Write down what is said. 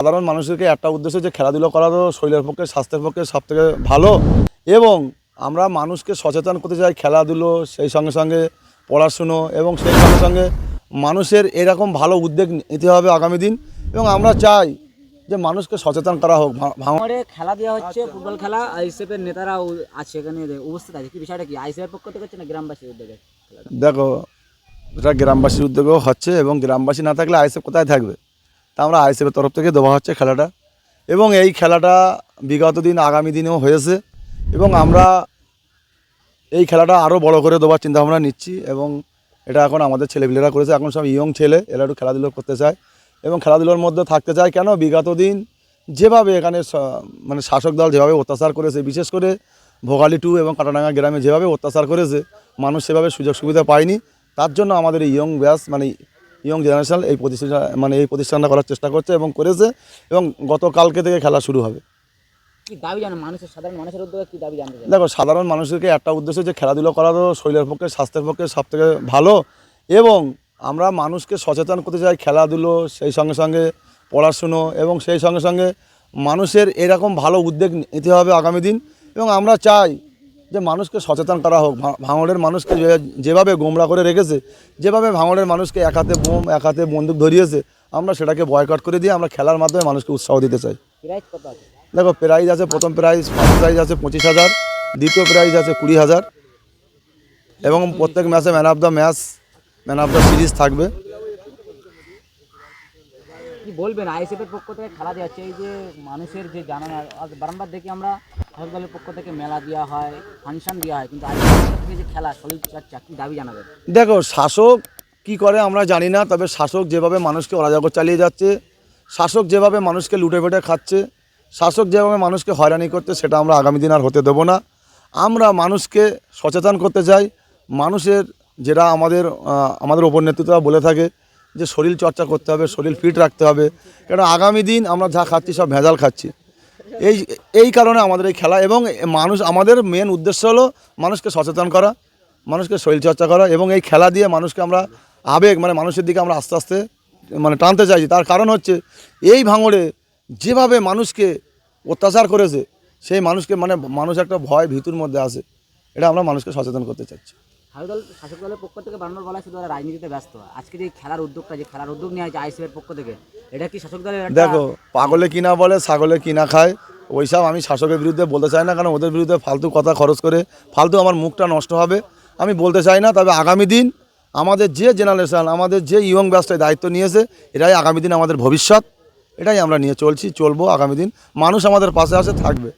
সাধারণ মানুষদেরকে একটা উদ্দেশ্য যে খেলাধুলো করা তো শরীরের পক্ষে স্বাস্থ্যের পক্ষে সব থেকে ভালো এবং আমরা মানুষকে সচেতন করতে চাই খেলাধুলো সেই সঙ্গে সঙ্গে পড়াশুনো এবং সেই সঙ্গে সঙ্গে মানুষের এরকম ভালো উদ্যোগ নিতে হবে আগামী দিন এবং আমরা চাই যে মানুষকে সচেতন করা হোক। ভা- ভাঙ আমারে খেলা দেওয়া হচ্ছে ফুটবল খেলা আইসিএফ এর নেতারা আছে এখানে উপস্থিত আছে। কি বিষয়টা কি? আইসিএফ এর পক্ষ থেকে হচ্ছে না গ্রামবাসীর উদ্যোগে? দেখো এটা গ্রামবাসীর উদ্যোগেও হচ্ছে এবং গ্রামবাসী না থাকলে আইএসএফ কোথায় থাকবে? তা আমরা আইএসএফের তরফ থেকে দেওয়া হচ্ছে খেলাটা। এবং এই খেলাটা বিগত দিন, আগামী দিনেও হয়েছে। এবং আমরা এই খেলাটা আরও বড় করে দেওয়ার চিন্তাভাবনা নিচ্ছি এবং এটা এখন আমাদের ছেলেপিলেরা করেছে। এখন সব ইয়ং ছেলে, এরা একটু খেলাধুলো করতে চায়। এবং খেলাধুলোর মধ্যে থাকতে চায় কেন? বিগত দিন যেভাবে এখানে মানে শাসক দল যেভাবে অত্যাচার করেছে, বিশেষ করে ভোগালী টু এবং কাটাডাঙ্গা গ্রামে যেভাবে অত্যাচার করেছে, মানুষ সেভাবে সুযোগ সুবিধা পায়নি। তার জন্য আমাদের ইয়ং ব্যাস মানে ইয়ং জেনারেশন এই প্রতিষ্ঠান মানে এই প্রতিষ্ঠানটা করার চেষ্টা করছে এবং করেছে এবং গতকালকে থেকে খেলা শুরু হবে। দাবি জানো সাধারণ মানুষের কি দাবি জানতে দেখো সাধারণ মানুষকে একটা উদ্দেশ্য যে খেলাধুলো করা তো শরীরের পক্ষে স্বাস্থ্যের পক্ষে সব থেকে ভালো এবং আমরা মানুষকে সচেতন করতে চাই খেলাধুলো সেই সঙ্গে সঙ্গে পড়াশুনো এবং সেই সঙ্গে সঙ্গে মানুষের এরকম ভালো উদ্যোগ নিতে হবে আগামী দিন এবং আমরা চাই যে মানুষকে সচেতন করা হোক ভাঙড়ের মানুষকে যেভাবে গোমরা করে রেখেছে যেভাবে ভাঙড়ের মানুষকে এক হাতে বোম এক হাতে বন্দুক ধরিয়েছে আমরা সেটাকে বয়কট করে দিয়ে আমরা খেলার মাধ্যমে মানুষকে উৎসাহ দিতে চাই। দেখো প্রাইজ আছে প্রথম প্রাইজ ফার্স্ট প্রাইজ আছে পঁচিশ হাজার দ্বিতীয় প্রাইজ আছে কুড়ি হাজার এবং প্রত্যেক ম্যাচে man of the match man of the series থাকবে। কি বলবেন আইসিএফ এর পক্ষ থেকে খেলা দেওয়া হচ্ছে এই যে মানুষের যে আজ বারংবার দেখি আমরা পক্ষ থেকে মেলা দেওয়া হয়, ফাংশন দেওয়া হয়, কিন্তু যে খেলা দাবি দেখো, শাসক কি করে আমরা জানি না, তবে শাসক যেভাবে মানুষকে অরাজকতা চালিয়ে যাচ্ছে, শাসক যেভাবে মানুষকে লুটে ফেটে খাচ্ছে, শাসক যেভাবে মানুষকে হয়রানি করছে, সেটা আমরা আগামী দিন আর হতে দেবো না। আমরা মানুষকে সচেতন করতে চাই, মানুষের যেটা আমাদের আমাদের ওপর নেতৃত্বরা বলে থাকে যে শরীর চর্চা করতে হবে শরীর ফিট রাখতে হবে। কারণ আগামী দিন আমরা যা খাচ্ছি সব ভেজাল খাচ্ছি। এই এই কারণে আমাদের এই খেলা এবং মানুষ, আমাদের মেন উদ্দেশ্য হলো মানুষকে সচেতন করা, মানুষকে শরীরচর্চা করা এবং এই খেলা দিয়ে মানুষকে আমরা আবেগ মানে মানুষের দিকে আমরা আস্তে আস্তে মানে টানতে চাইছি। তার কারণ হচ্ছে এই ভাঙড়ে যেভাবে মানুষকে অত্যাচার করেছে, সেই মানুষকে মানে মানুষ একটা ভয় ভীতুর মধ্যে আসে এটা আমরা মানুষকে সচেতন করতে চাচ্ছি। শাসক দল, শাসক দলের পক্ষ থেকে বানানোর বলা শুধু রাজনীতিতে ব্যস্ত। আজকে যে খেলার উদ্যোগটা, যে খেলার উদ্যোগ নেওয়া হয়েছে আইসিএফ এর পক্ষ থেকে, এটা কি শাসক দলের দেখো, পাগলে কিনা বলে, ছাগলে কিনা খায়, ওইসব আমি শাসকের বিরুদ্ধে বলতে চাই না, কারণ ওদের বিরুদ্ধে ফালতু কথা খরচ করে, ফালতু আমার মুখটা নষ্ট হবে। আমি বলতে চাই না, তবে আগামী দিন আমাদের যে জেনারেশন আমাদের যে ইয়ং ব্যাসটায় দায়িত্ব নিয়েছে এটাই আগামী দিন আমাদের ভবিষ্যৎ। এটাই আমরা নিয়ে চলছি, চলবো আগামী দিন। মানুষ আমাদের পাশে আসে, থাকবে।